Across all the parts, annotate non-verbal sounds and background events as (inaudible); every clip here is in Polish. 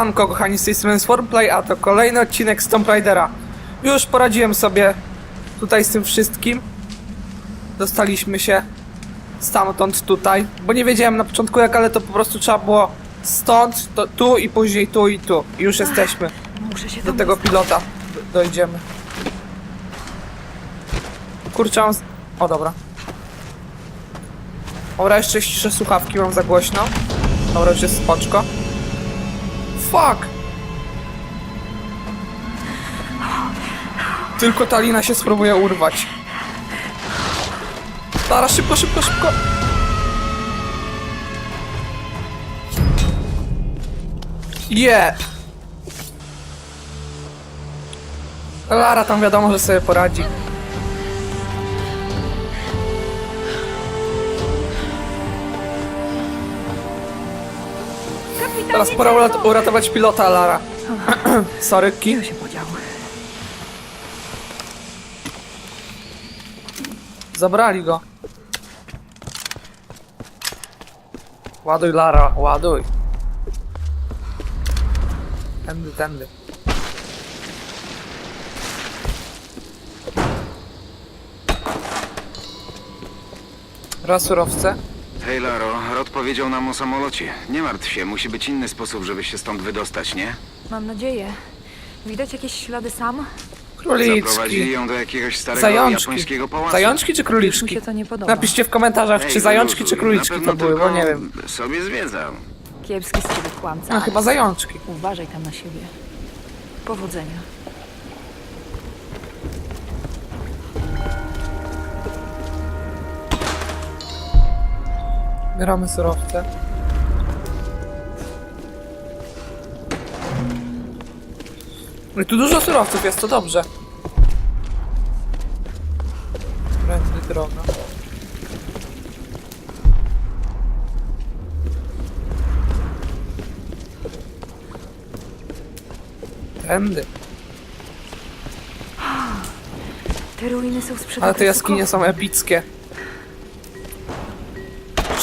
Siemanko kochani, z tej strony Swarmplay, a to kolejny odcinek z Tomb Raidera. Już poradziłem sobie tutaj z tym wszystkim. Dostaliśmy się stamtąd tutaj, bo nie wiedziałem na początku jak, ale to po prostu trzeba było stąd, to tu i później tu i tu. I już jesteśmy. Muszę się Do tego pilota dojdziemy. Kurczę. O, dobra. Dobra, jeszcze ściszę słuchawki, mam za głośno. Dobra, już jest spoczko. Fuck! Tylko ta lina się spróbuje urwać. Lara, szybko, szybko, szybko! Yeah! Lara tam wiadomo, że sobie poradzi. Teraz pora urat- uratować pilota, Lara. (clears throat) Sorry, ki. Się podział? Zabrali go. Ładuj, Lara, ładuj. Tędy, tędy. Raz surowce. Hej Laro, Rod powiedział nam o samolocie. Nie martw się, musi być inny sposób, żeby się stąd wydostać, nie? Mam nadzieję. Widać jakieś ślady sam? Zaprowadzili Króliczki. ją do jakiegoś starego Zajączki. japońskiego pałacu. Zajączki czy mi króliczki? się to nie podoba. Napiszcie w komentarzach, Hej, czy zajączki, czy króliczki pewno to były, bo tylko nie wiem. sobie zwiedzał. Kiepski z ciebie kłamca. A, chyba zajączki. Uważaj tam na siebie. Powodzenia. Bieramy surowce. No i tu dużo surowców jest, to dobrze. Prędzej droga. Tędy. Te ruiny są sprzed Ale te jaskinie są epickie.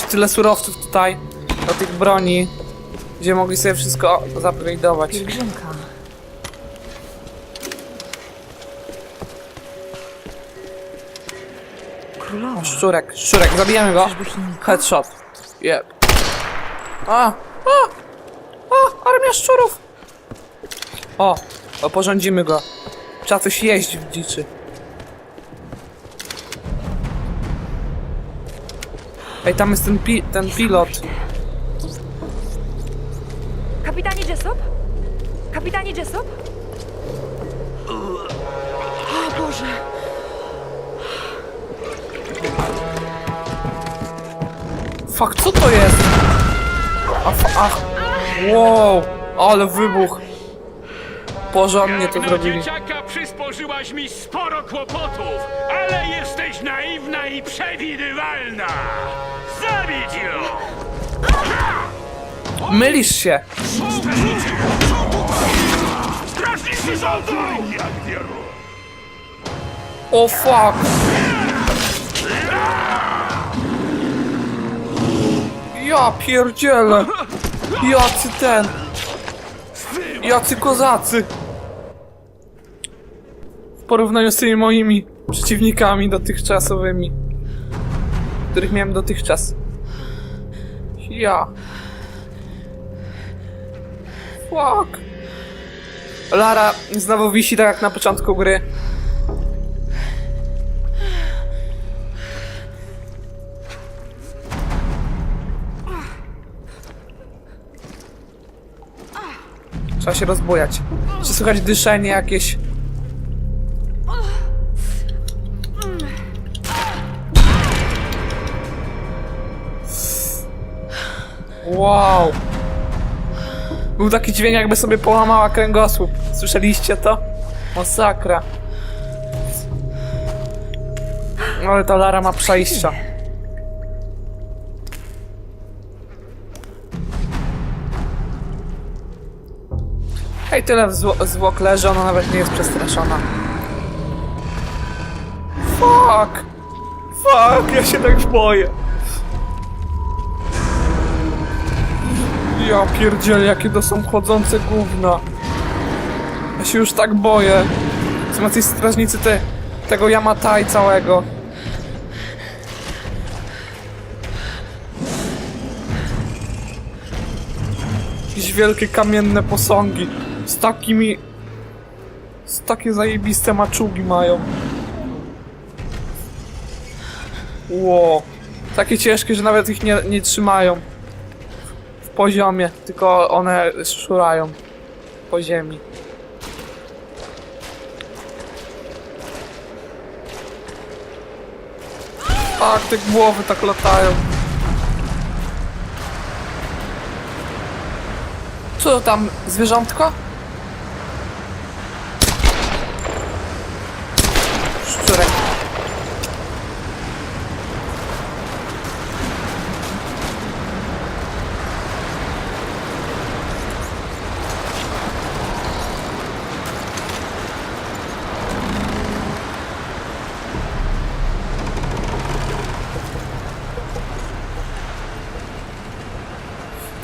Tyle surowców tutaj, do tych broni, gdzie mogli sobie wszystko zupgrade'ować. Pielgrzymka. Królowa. Szczurek, szczurek, zabijemy go. Czyżby? Headshot. Jeb. A! A! A! Armia szczurów! O! Oporządzimy go. Trzeba coś jeść w dziczy. Ej, tam jest ten, pi ten pilot. Kapitanie Jessop? Kapitanie Jessop? O Boże! Fuck, co to jest? A, fa- ach. Wow, ale wybuch. Porządnie to zrobili. Przysporzyłaś mi sporo kłopotów, ale jesteś naiwna i przewidywalna! Zabić ją! Mylisz się. Strażnicy są tu! O fuck. Ja pierdzielę. Jacy ten. Jacy kozacy. Porównaniu z tymi moimi przeciwnikami dotychczasowymi. Których miałem dotychczas. Ja. Fuck. Lara znowu wisi tak jak na początku gry. Trzeba się rozbujać. Czy słychać dyszenie jakieś? Wow. Był taki dźwięk jakby sobie połamała kręgosłup. Słyszeliście to? Masakra. Ale ta Lara ma przejścia. Hej, tyle zwłok leży, ona nawet nie jest przestraszona. Fuck! Fuck, ja się tak boję. Ja pierdzielę, jakie to są chodzące gówna. Ja się już tak boję. Są strażnicy te, tego Yamatai całego. Jakieś wielkie kamienne posągi. Z takimi... Z takie zajebiste maczugi mają. Ło. Takie ciężkie, że nawet ich nie, nie trzymają poziomie, tylko one szurają po ziemi. Tak, te głowy tak latają. Co tam, zwierzątko? Szczurek.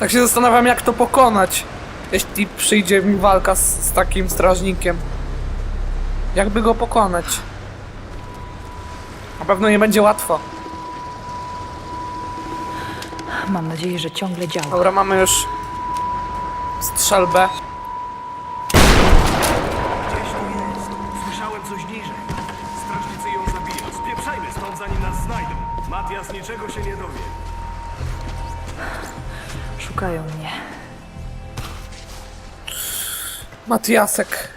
Tak się zastanawiam, jak to pokonać, jeśli przyjdzie mi walka z, z takim strażnikiem. Jakby go pokonać? Na pewno nie będzie łatwo. Mam nadzieję, że ciągle działa. Dobra, mamy już strzelbę. Gdzieś tu jest. Słyszałem coś niżej. Strażnicy ją zabiją. Spieprzajmy stąd, zanim nas znajdą. Matias niczego się nie dowie. Szukają mnie. Matiasek.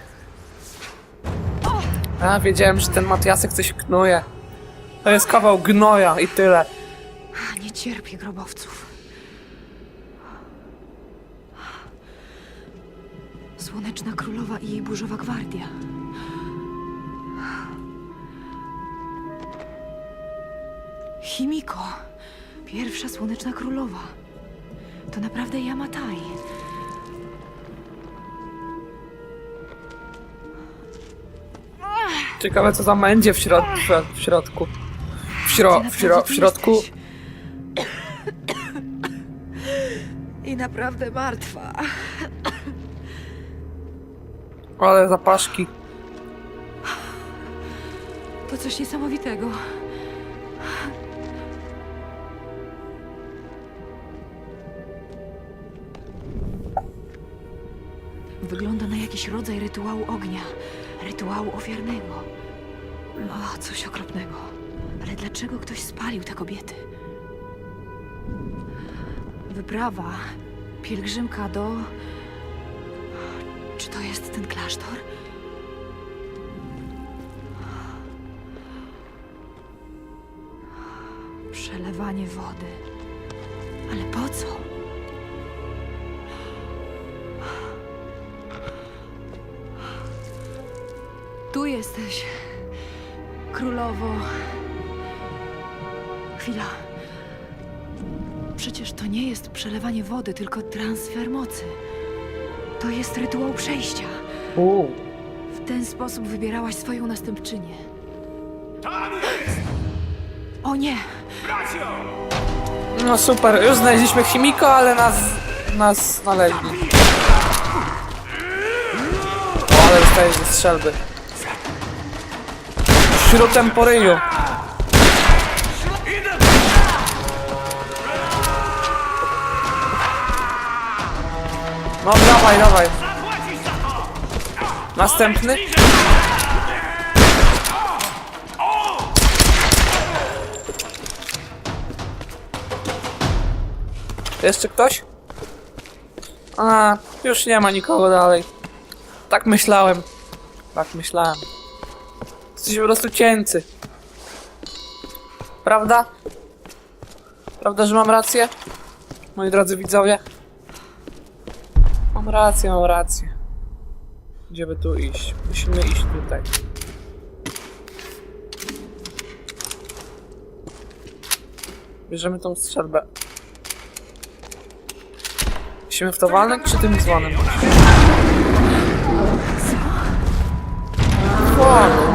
A, wiedziałem, że ten Matiasek coś knuje. To jest kawał gnoja i tyle. Nie cierpię grobowców. Słoneczna Królowa i jej burzowa gwardia. Chimiko, pierwsza Słoneczna Królowa. To naprawdę Yamatai. Ciekawe, co tam będzie w, środ w środku. W, śro w, śro w środku. (coughs) I naprawdę martwa. Ale zapaszki. To coś niesamowitego. Jakiś rodzaj rytuału ognia, rytuału ofiarnego. O, coś okropnego. Ale dlaczego ktoś spalił te kobiety? Wyprawa, pielgrzymka do. Czy to jest ten klasztor? Przelewanie wody. Ale po co? Jesteś, królowo. Chwila. Przecież to nie jest przelewanie wody, tylko transfer mocy. To jest rytuał przejścia. Uuu. W ten sposób wybierałaś swoją następczynię. Tam jest! O nie! Bracio! No super, już znaleźliśmy chimiko, ale nas, nas znaleźli. O, ale dostaję ze strzelby. Śrutem po ryju. No dawaj, dawaj. Następny? Jeszcze ktoś? A, już nie ma nikogo dalej. Tak myślałem. Tak myślałem. Jesteś po prostu cięcy. Prawda? Prawda, że mam rację? Moi drodzy widzowie? Mam rację, mam rację. Gdzie by tu iść? Musimy iść tutaj. Bierzemy tą strzelbę. Musimy w to walnąć, czy tym dzwonem? Fuck!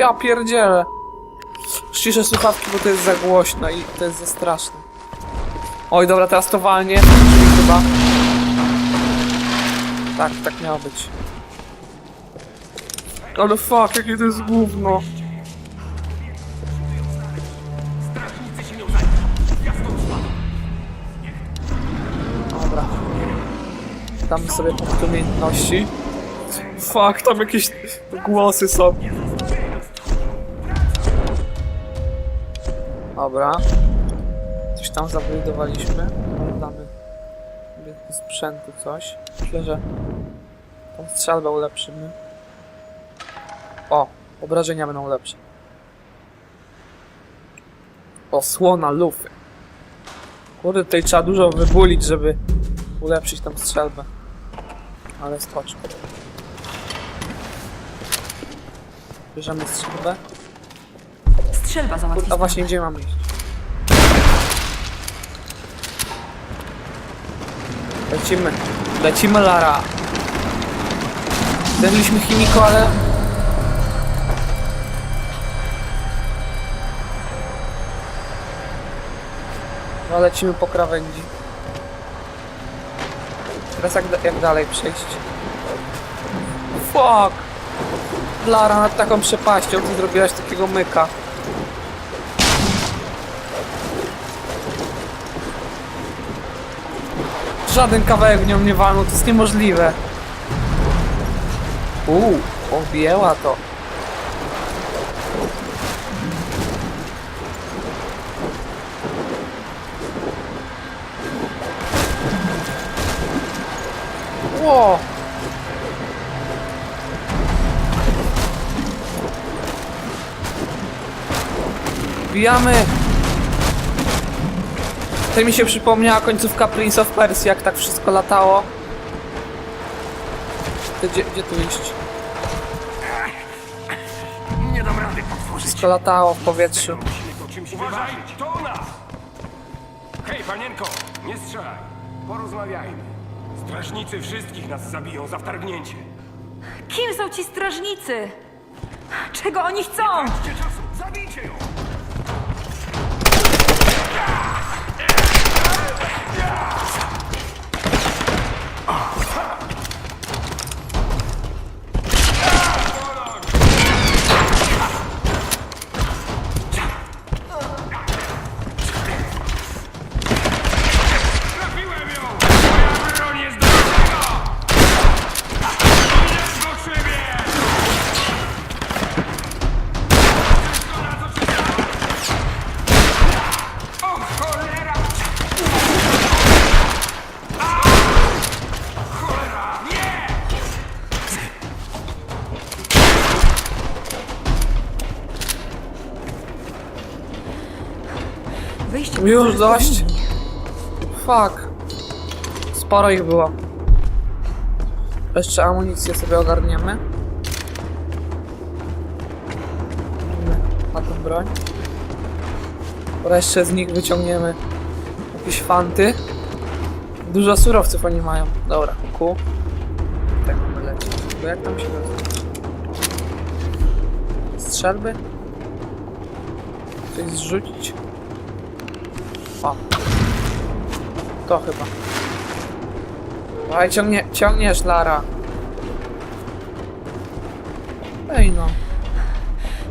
Ja pierdzielę. Ściszę słuchawki, bo to jest za głośno i to jest za straszne. Oj, dobra, teraz to walnie. Chyba. Tak, tak miało być. Ale fuck, jakie to jest gówno. Dobra. Damy sobie punkt umiejętności. Fuck, tam jakieś głosy są. Dobra. Coś tam zabudowaliśmy. Damy sprzętu coś. Myślę, że tą strzelbę ulepszymy. O, obrażenia będą lepsze. Osłona lufy. Kurde, tutaj trzeba dużo wybulić, żeby ulepszyć tą strzelbę. Ale skoczkę. Bierzemy strzelbę. Strzelba załatwi A właśnie, gdzie mam iść? Lecimy. Lecimy, Lara. Zajęliśmy chimiko, ale... No, lecimy po krawędzi. Teraz jak, jak dalej przejść? Fuck! Lara, nad taką przepaścią ty zrobiłaś takiego myka. Żaden kawałek w nią nie walnął, to jest niemożliwe. Uuu, objęła to. Ło! Wbijamy! To mi się przypomniała końcówka Prince of Persia, jak tak wszystko latało. To Gdzie, gdzie tu iść? Nie dam rady potworzyć. Wszystko latało w powietrzu. Musimy to czymś Uważaj, to u nas! Hej, panienko, nie strzelaj. Porozmawiajmy. Strażnicy wszystkich nas zabiją za wtargnięcie. Kim są ci strażnicy? Czego oni chcą? Czasu, zabijcie ją! Już dość. Fuck. Sporo ich było. Jeszcze amunicję sobie ogarniemy. Na tą broń. Wreszcie z nich wyciągniemy jakieś fanty. Dużo surowców oni mają. Dobra, ku. Tak mamy. Bo jak tam się nazywa? Strzelby? Coś zrzucić? O. To chyba. Dawaj, ciągnie, ciągniesz, Lara. Ej no.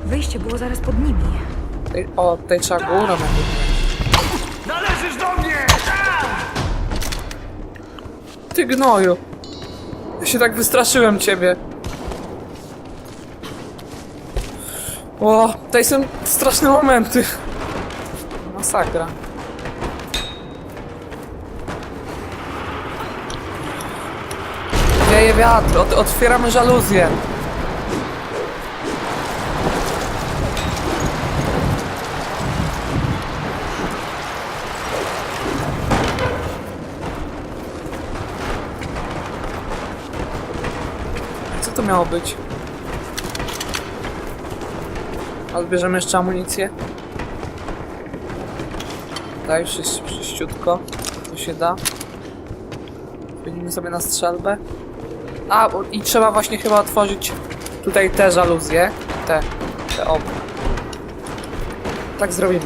Wyjście było zaraz pod nimi. Tej, o, tej trzeba górą jakby. Należysz do mnie! Ty gnoju. Ja się tak wystraszyłem ciebie. O, tutaj są straszne momenty. Masakra. Wieje wiatr, ot otwieramy żaluzję. Co to miało być? Odbierzemy jeszcze amunicję. Daj, wszyściutko. To się da. Zmienimy sobie na strzelbę. A, i trzeba właśnie chyba otworzyć tutaj te żaluzje. Te, te obu. Tak zrobimy.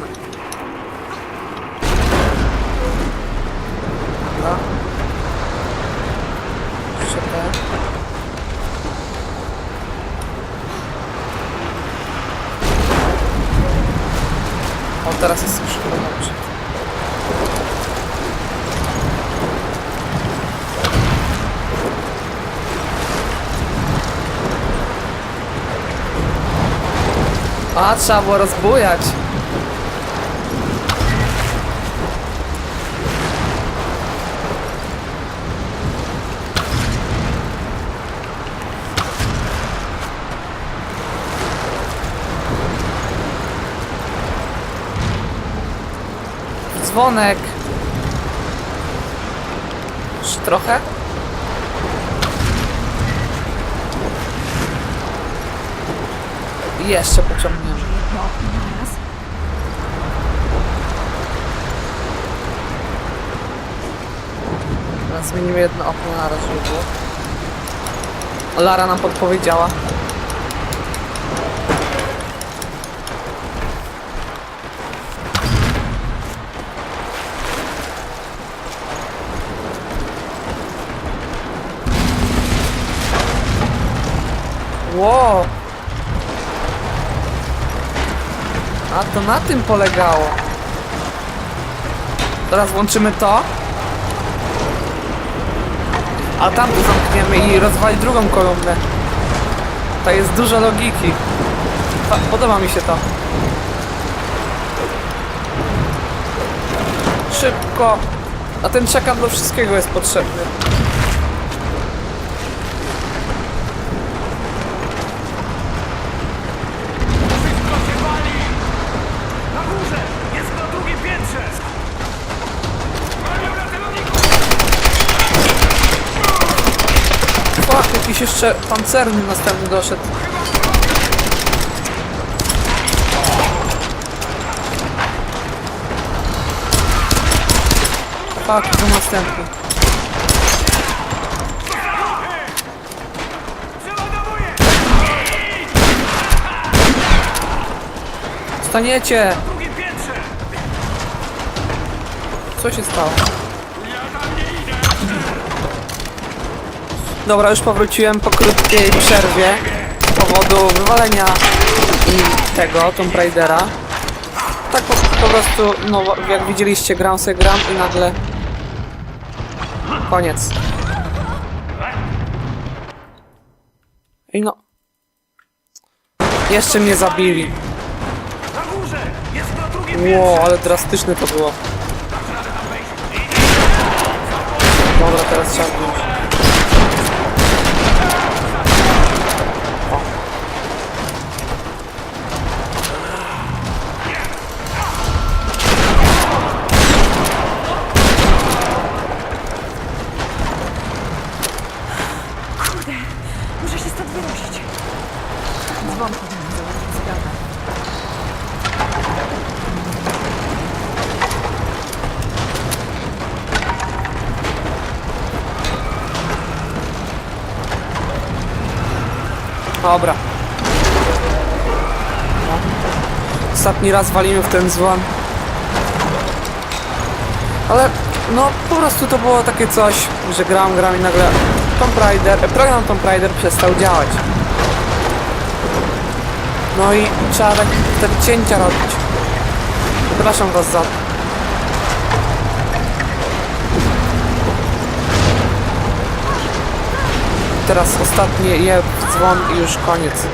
O, teraz jest już A, trzeba było rozbujać. Dzwonek. Jeszcze trochę? I jeszcze pociągniemy. Jedno okno naraz. Teraz Zmienimy jedno okno na raz. Lara nam podpowiedziała. Wow. A to na tym polegało. Teraz włączymy to. A tam zamkniemy i rozwalić drugą kolumnę. To jest dużo logiki. Fa- Podoba mi się to. Szybko. A ten czekan do wszystkiego jest potrzebny. Jakiś jeszcze pancerny następny doszedł. Fuck, to następny. Staniecie! Co się stało? Dobra, już powróciłem po krótkiej przerwie z powodu wywalenia i tego, Tomb Raidera. Tak po, po prostu, no jak widzieliście, gram sobie gram i nagle koniec. I no. Jeszcze mnie zabili. Ło, ale drastyczne to było. Dobra, teraz trzeba Dzwon powinien założyć zgodę. Dobra. Ostatni raz walimy w ten dzwon. Ale no po prostu to było takie coś, że gram, gram i nagle Tomb Raider, program Tomb Raider przestał działać. No i trzeba tak wtedy cięcia robić. Przepraszam was za to. Teraz ostatnie je dzwon i już koniec.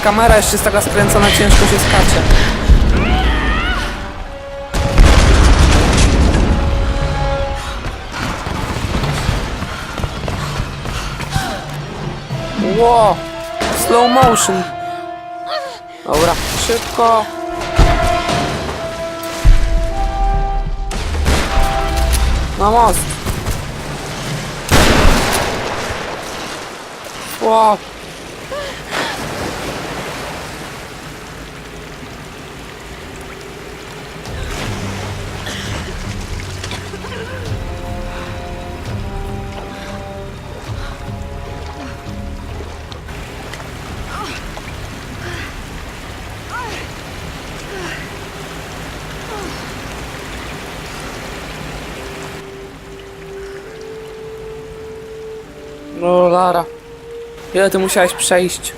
Kamera jeszcze jest taka skręcona, ciężko się skacze. Wow! Slow motion. Dobra. Szybko. Na most. Wow. No Lara. Ile ty musiałeś przejść?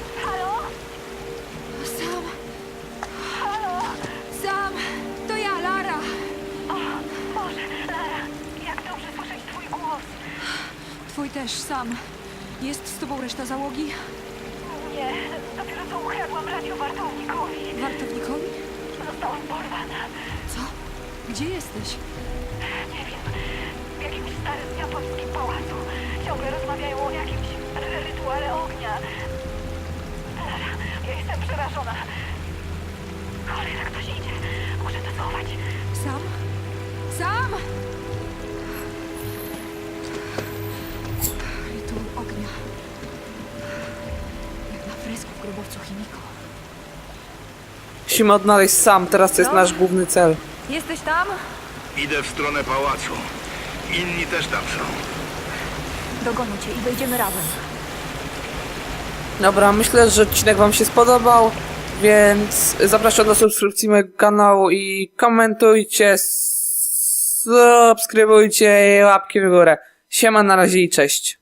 Chimiko. Musimy odnaleźć sam, teraz to jest nasz główny cel. Jesteś tam? Idę w stronę pałacu. Inni też tam są. Dogonię cię i wejdziemy razem. Dobra, myślę, że odcinek wam się spodobał, więc zapraszam do subskrypcji mojego kanału i komentujcie, subskrybujcie i łapki w górę. Siema, na razie i cześć.